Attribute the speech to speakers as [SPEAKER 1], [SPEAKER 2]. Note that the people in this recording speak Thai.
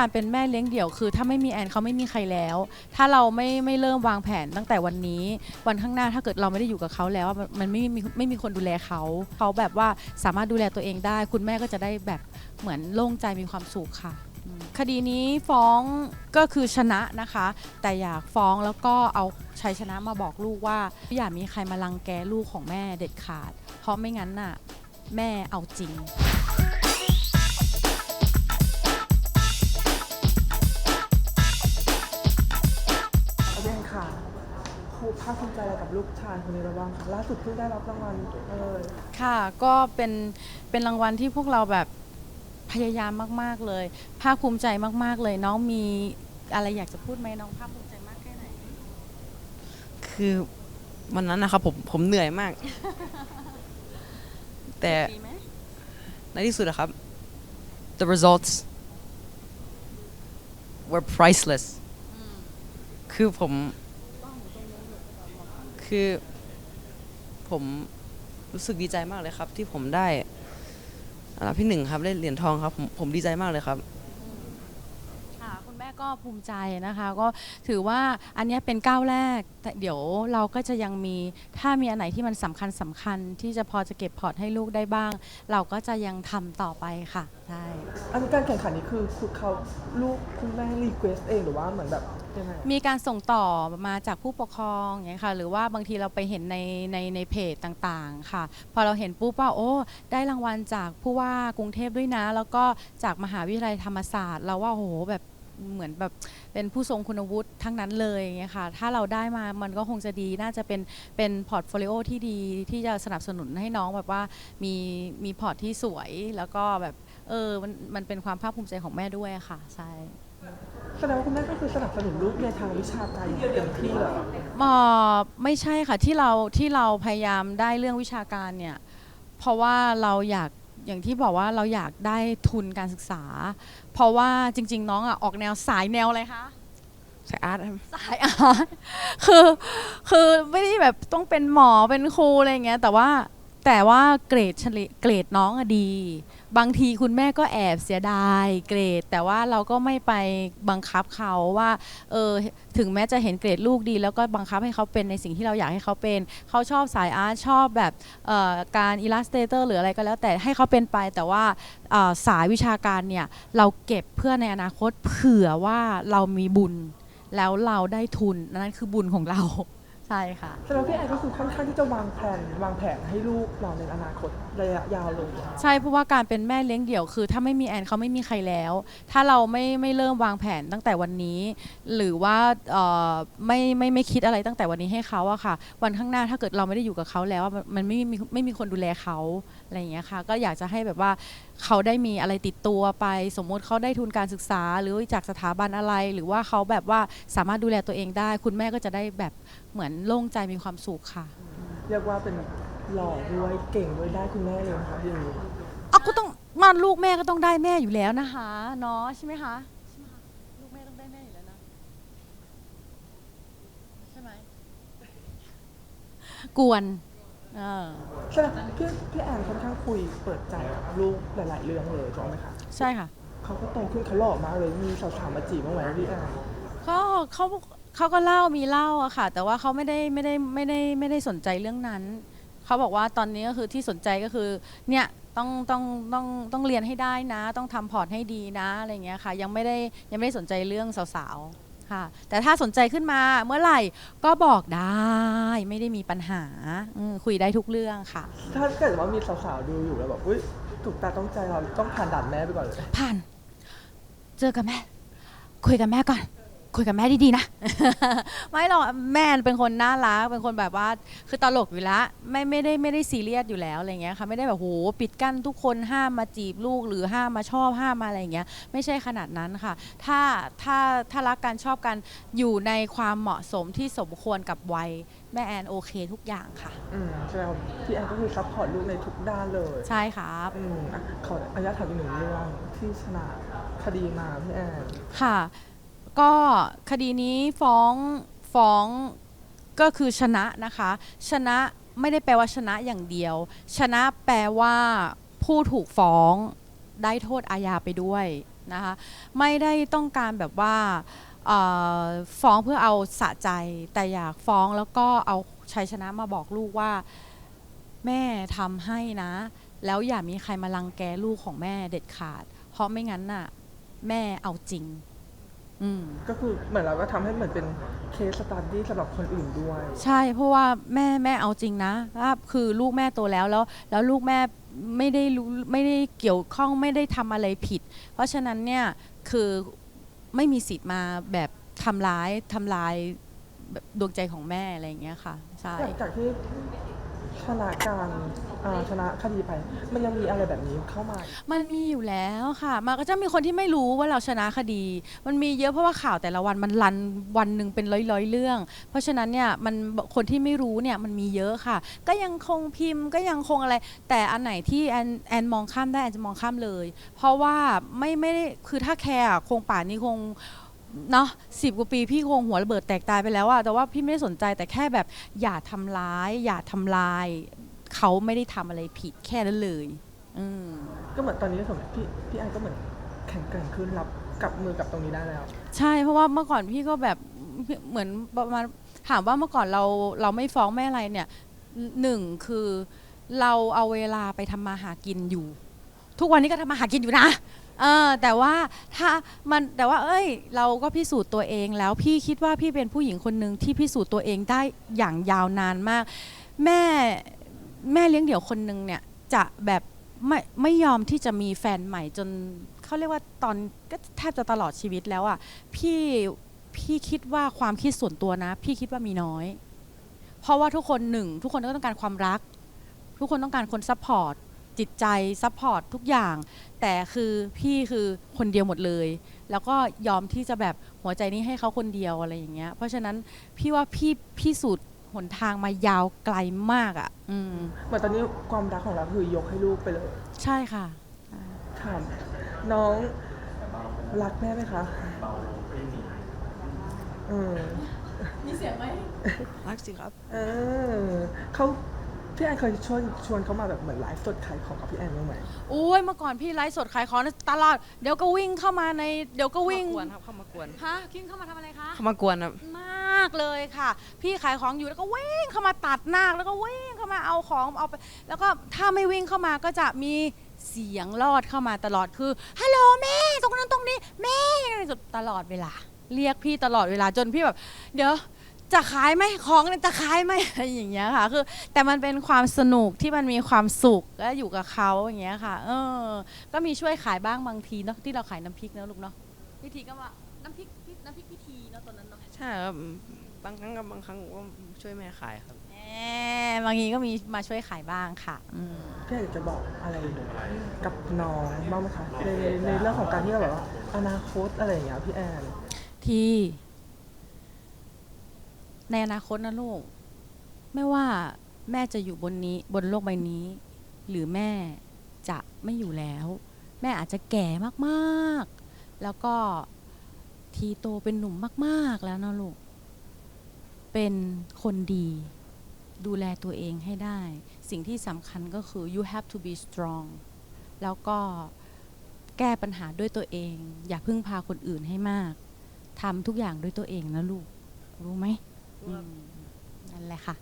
[SPEAKER 1] การเป็นแม่เลี้ยงเดี่ยวคือ ถ้าไม่มีแอนเขาไม่มีใครแล้ว ถ้าเราไม่ไม่เริ่มวางแผนตั้งแต่วันนี้ วันข้างหน้าถ้าเกิดเราไม่ได้อยู่กับเขาแล้วมันมันไม่มีไม่มีคนดูแลเขาเขาแบบว่าสามารถดูแลตัวเองได้ คุณแม่ก็จะได้แบบเหมือนโล่งใจมีความสุขค่ะ คดีนี้ฟ้องก็คือชนะนะคะ แต่อยากฟ้องแล้วก็เอาชัยชนะมาบอกลูกว่าอย่ามีใครมาลังแกลูกของแม่เด็ดขาด เพราะไม่งั้นน่ะแม่เอาจริง
[SPEAKER 2] ครูภาคภูมิใจอะไรกับลูกชายคนนี้เราบ้างคะล่าสุดเพิ่งได้รับรางวัลเออ
[SPEAKER 1] ค่ะก็เป็นเป็นรางวัลที่พวกเราแบบพยายามมาก ๆ เลย ภาคภูมิใจมาก ๆ เลยน้องมีอะไรอยากจะพูดไหมน้องภาคภูมิใจมากแค่ไหน
[SPEAKER 3] คือวันนั้นนะครับผมผมเหนื่อยมาก แต่
[SPEAKER 1] ดีไหม
[SPEAKER 3] ในที่สุดนะครับ the results were priceless คือผม คือผมรู้สึกดีใจมากเลยครับ ที่ผมได้อันดับที่หนึ่งครับได้เหรียญทองครับผมผมดีใจมากเลยครับ
[SPEAKER 1] ค่ะคุณแม่ก็ภูมิใจนะคะ ก็ถือว่าอันเนี้ยเป็นก้าวแรก แต่เดี๋ยวเราก็จะยังมีถ้ามีอันไหนที่มันสำคัญสำคัญที่จะพอจะเก็บพอร์ตให้ลูกได้บ้าง เราก็จะยังทำต่อไปค่ะใช่
[SPEAKER 2] อันการแข่งขันนี้คือคุณเขาลูกคุณแม่รีเควสเองหรือว่าเหมือนแบบยังไง
[SPEAKER 1] มีการส่งต่อมาจากผู้ปกครองอย่างเงี้ยค่ะ หรือว่าบางทีเราไปเห็นในในในเพจต่างๆค่ะ พอเราเห็นปุ๊บว่าโอ้ ได้รางวัลจากผู้ว่ากรุงเทพด้วยนะ แล้วก็จากมหาวิทยาลัยธรรมศาสตร์ เราว่าโอ้โหแบบ เหมือนแบบเป็นผู้ทรงคุณวุฒิทั้งนั้นเลยอย่างเงี้ยค่ะถ้าเราได้มามันก็คงจะดีน่าจะเป็นเป็นพอร์ตโฟลิโอที่ดีที่จะสนับสนุนให้น้องแบบว่ามีมีพอร์ตที่สวยแล้วก็แบบเออมันมันเป็นความภาคภูมิใจของแม่ด้วยอะค่ะใช่
[SPEAKER 2] แสดงว่าคุณแม่ก็คือสนับสนุนลูกในทางวิชาการอย่างเต็มที่เลยเหรอ
[SPEAKER 1] เอ่อไม่ใช่ค่ะที่เราที่เราพยายามได้เรื่องวิชาการเนี่ยเพราะว่าเราอยาก อย่างที่บอกว่าเราอยากได้ทุนการศึกษา เพราะว่าจริง ๆ น้องอะออกแนวสายแนวอะไรคะ
[SPEAKER 3] ใช่อาร์ตครับ
[SPEAKER 1] สายอาร์ตคือคือไม่ได้แบบต้องเป็นหมอเป็นครูอะไรอย่างเงี้ยแต่ว่า แต่ว่าเกรดเฉลเกรดน้องอะดี บางทีคุณแม่ก็แอบเสียดายเกรด แต่ว่าเราก็ไม่ไปบังคับเขาว่าเออถึงแม้จะเห็นเกรดลูกดี แล้วก็บังคับให้เขาเป็นในสิ่งที่เราอยากให้เขาเป็น เขาชอบสายอาร์ตชอบแบบเอ่อการอิลลัสเตเตอร์หรืออะไรก็แล้วแต่ให้เขาเป็นไปแต่ว่าออสายวิชาการเนี่ย เราเก็บเพื่อในอนาคตเผื่อว่าเรามีบุญแล้วเราได้ทุนนั่นคือบุญของเรา ใช่ค่ะ
[SPEAKER 2] แสดงว่าพี่แอนก็คือค่อนข้างที่จะวางแผนวางแผนให้ลูกเราในอนาคตระยะยาวเลย
[SPEAKER 1] ใช่เพราะว่าการเป็นแม่เลี้ยงเดี่ยวคือ ถ้าไม่มีแอนเขาไม่มีใครแล้ว ถ้าเราไม่ไม่เริ่มวางแผนตั้งแต่วันนี้ หรือว่าเอ่อไม่ไม่ไม่คิดอะไรตั้งแต่วันนี้ให้เขาอะค่ะ วันข้างหน้าถ้าเกิดเราไม่ได้อยู่กับเขาแล้วอะมันมันไม่มีไม่มีคนดูแลเขาอะไรอย่างเงี้ยค่ะ ก็อยากจะให้แบบว่าเขาได้มีอะไรติดตัวไป สมมติเขาได้ทุนการศึกษา หรือจากสถาบันอะไร หรือว่าเขาแบบว่าสามารถดูแลตัวเองได้ คุณแม่ก็จะได้แบบเหมือนโล่งใจมีความสุขค่ะ
[SPEAKER 2] เรียกว่าเป็นหล่อด้วยเก่งด้วยได้คุณแม่เลยนะคะอย่างนี้
[SPEAKER 1] เอาก็ต้องมาลูกแม่ก็ต้องได้แม่อยู่แล้วนะคะเนาะใช่ไหมคะใช่ไหมคะลูกแม่ต้องได้แม่อยู่แล้วนะใช่ไหมกวนเออ
[SPEAKER 2] แสดงพี่พี่แอนค่อนข้างคุยเปิดใจกับลูกหลาย ๆ เรื่องเลยถูกไหมคะ
[SPEAKER 1] ใช่ค่ะ
[SPEAKER 2] เขาก็โตขึ้นเขาหล่อมากเลยมีสาวๆมาจีบบ้างไหมพี่แอน
[SPEAKER 1] ก็เขา เขาก็เล่ามีเล่าอะค่ะ แต่ว่าเขาไม่ได้ไม่ได้ไม่ได้ไม่ได้สนใจเรื่องนั้น เขาบอกว่าตอนนี้ก็คือที่สนใจก็คือเนี่ยต้องต้องต้องต้องเรียนให้ได้นะ ต้องทำพอร์ตให้ดีนะอะไรอย่างเงี้ยค่ะ ยังไม่ได้ยังไม่ได้สนใจเรื่องสาวๆค่ะ แต่ถ้าสนใจขึ้นมาเมื่อไหร่ก็บอกได้ไม่ได้มีปัญหาอืมคุยได้ทุกเรื่องค่ะ
[SPEAKER 2] ถ้าเกิดว่ามีสาวๆดูอยู่แล้วแบบอุ้ยถูกตาต้องใจเราต้องผ่านด่านแม่ไปก่อนเลย
[SPEAKER 1] ผ่าน เจอกับแม่ คุยกับแม่ก่อน คุยกับแม่ดีๆนะ ไม่หรอกแม่เป็นคนน่ารักเป็นคนแบบว่าคือตลกอยู่แล้วไม่ไม่ได้ไม่ได้ซีเรียสอยู่แล้วอะไรเงี้ยค่ะไม่ได้แบบโหปิดกั้นทุกคนห้ามมาจีบลูกหรือห้ามมาชอบห้ามมาอะไรอย่างเงี้ยไม่ใช่ขนาดนั้นค่ะ ถ้าถ้าถ้ารักกันชอบกันอยู่ในความเหมาะสมที่สมควรกับวัยแม่แอนโอเคทุกอย่างค่ะ
[SPEAKER 2] อืมใช่ไหมครับพี่แอนก็คือซัพพอร์ตลูกในทุกด้านเลย
[SPEAKER 1] ใช่ครับ
[SPEAKER 2] อืมอะขออนุญาตถามอีกหนึ่งเรื่องที่ชนะคดีมาพี่แอน
[SPEAKER 1] ค่ะ ก็คดีนี้ฟ้องฟ้องก็คือชนะนะคะ ชนะไม่ได้แปลว่าชนะอย่างเดียว ชนะแปลว่าผู้ถูกฟ้องได้โทษอาญาไปด้วยนะคะไม่ได้ต้องการแบบว่าฟ้องเพื่อเอาสะใจ แต่อยากฟ้องแล้วก็เอาชัยชนะมาบอกลูกว่า แม่ทำให้นะ แล้วอย่ามีใครมาลังแกลูกของแม่เด็ดขาด เพราะไม่งั้นน่ะ แม่เอาจริง
[SPEAKER 2] ก็คือเหมือนเราก็ทำให้เหมือนเป็นเคสสตัดดี้สำหรับคนอื่นด้วย
[SPEAKER 1] ใช่เพราะว่าแม่แม่เอาจริงนะว่าคือลูกแม่โตแล้วแล้ว แล้วลูกแม่ไม่ได้รู้ไม่ได้เกี่ยวข้องไม่ได้ทำอะไรผิด เพราะฉะนั้นเนี่ยคือไม่มีสิทธิ์มาแบบทำร้ายทำลายแบบดวงใจของแม่อะไรอย่างเงี้ยค่ะใช่
[SPEAKER 2] หลังจากที่ ชนะการอ่าชนะคดีไป มันยังมีอะไรแบบนี้เข้ามา
[SPEAKER 1] มันมีอยู่แล้วค่ะ มันก็จะมีคนที่ไม่รู้ว่าเราชนะคดี มันมีเยอะเพราะว่าข่าวแต่ละวันมันรันวันหนึ่งเป็นร้อยๆเรื่อง เพราะฉะนั้นเนี่ยมันคนที่ไม่รู้เนี่ยมันมีเยอะค่ะ ก็ยังคงพิมพ์ก็ยังคงอะไร แต่อันไหนที่แอนแอนมองข้ามได้แอนจะมองข้ามเลย เพราะว่าไม่ไม่ได้คือถ้าแคร์อะคงป่านนี้คง เนาะสิบกว่าปีพี่คงหัวระเบิดแตกตายไปแล้วอะแต่ว่าพี่ไม่ได้สนใจแต่แค่แบบอย่าทำร้าย อย่าทำลาย เขาไม่ได้ทำอะไรผิดแค่นั้นเลยอืม
[SPEAKER 2] ก็เหมือนตอนนี้สมมติพี่พี่แอนก็เหมือนแข็งแกร่งขึ้นรับกับมือกับตรงนี้ได้แล้ว
[SPEAKER 1] ใช่เพราะว่าเมื่อก่อนพี่ก็แบบเหมือนประมาณถามว่าเมื่อก่อนเราเราไม่ฟ้องไม่อะไรเนี่ยหนึ่งคือเราเอาเวลาไปทำมาหากินอยู่ ทุกวันนี้ก็ทำมาหากินอยู่นะ เออแต่ว่าถ้ามันแต่ว่า เอ้ย เราก็พิสูจน์ตัวเองแล้วพี่คิดว่าพี่เป็นผู้หญิงคนหนึ่งที่พิสูจน์ตัวเองได้อย่างยาวนานมาก แม่แม่เลี้ยงเดี่ยวคนหนึ่งเนี่ยจะแบบไม่ไม่ยอมที่จะมีแฟนใหม่จนเขาเรียกว่าตอนก็แทบจะตลอดชีวิตแล้วอะพี่พี่คิดว่าความคิดส่วนตัวนะ พี่คิดว่ามีน้อย เพราะว่าทุกคนหนึ่งทุกคนก็ต้องการความรัก ทุกคนต้องการคนซัพพอร์ต จิตใจซัพพอร์ตทุกอย่าง แต่คือพี่คือคนเดียวหมดเลย แล้วก็ยอมที่จะแบบหัวใจนี้ให้เขาคนเดียวอะไรอย่างเงี้ย เพราะฉะนั้นพี่ว่าพี่พี่สูตรหนทางมายาวไกลมากอะ่ะ อืม
[SPEAKER 2] เหมือนตอนนี้ความรักของเราคือยกให้ลูกไปเลย
[SPEAKER 1] ใช่ค่ะ
[SPEAKER 2] ถามน้องรักแม่ไหมคะเออ
[SPEAKER 3] รักสิครับ
[SPEAKER 2] เออเขา พี่แอนเคยชวนชวนเขามาแบบเหมือนไลฟ์สดขายของกับพี่แอนบ้างไหม
[SPEAKER 1] โอ้ยเมื่อก่อนพี่ไลฟ์สดขายของตลอด เดี๋ยวก็วิ่งเข้ามาใน เดี๋ยวก็วิ่ง
[SPEAKER 3] เข้ามากวนครับเข้ามากวน
[SPEAKER 1] ฮะคิงเข้ามาทำอะไรคะ
[SPEAKER 3] เข้ามากวนครับ
[SPEAKER 1] มากเลยค่ะ พี่ขายของอยู่แล้วก็วิ่งเข้ามาตัดหน้าแล้วก็วิ่งเข้ามาเอาของเอาไป แล้วก็ถ้าไม่วิ่งเข้ามาก็จะมีเสียงลอดเข้ามาตลอดคือฮัลโหลแม่ตรงนั้นตรงนี้ แม่ตลอดเวลา เรียกพี่ตลอดเวลาจนพี่แบบ เดี๋ยว จะขายไหมของเนี่ยจะขายไหมอะไรอย่างเงี้ยค่ะ คือแต่มันเป็นความสนุกที่มันมีความสุขและอยู่กับเขาอย่างเงี้ยค่ะ เออ ก็มีช่วยขายบ้างบางทีเนาะที่เราขายน้ำพริกเนอะลูกเนาะพิธีก็ว่าน้ำพริกน้ำพริกพิธีเนาะตอนนั้นเนาะ
[SPEAKER 3] ใช่ครับบางครั้งกับบางครั้งก็ช่วยแม่ขายครับ
[SPEAKER 1] แหมบางทีก็มีมาช่วยขายบ้างค่ะอืม
[SPEAKER 2] พี่แอนอยากจะบอกอะไรกับน้องบ้างไหมคะในในในเรื่องของการที่เราแบบว่าอนาคตอะไรอย่างเงี้ยพี่แอน
[SPEAKER 1] ที่ ในอนาคตนะลูก ไม่ว่าแม่จะอยู่บนนี้บนโลกใบนี้ หรือแม่จะไม่อยู่แล้ว แม่อาจจะแก่มากๆ แล้วก็ทีโตเป็นหนุ่มมากๆแล้วนะลูก เป็นคนดี ดูแลตัวเองให้ได้ สิ่งที่สำคัญก็คือ you have to be strong แล้วก็แก้ปัญหาด้วยตัวเอง อย่าพึ่งพาคนอื่นให้มากทำทุกอย่างด้วยตัวเองนะลูก รู้ไหมอืม นั่นแหละค่ะ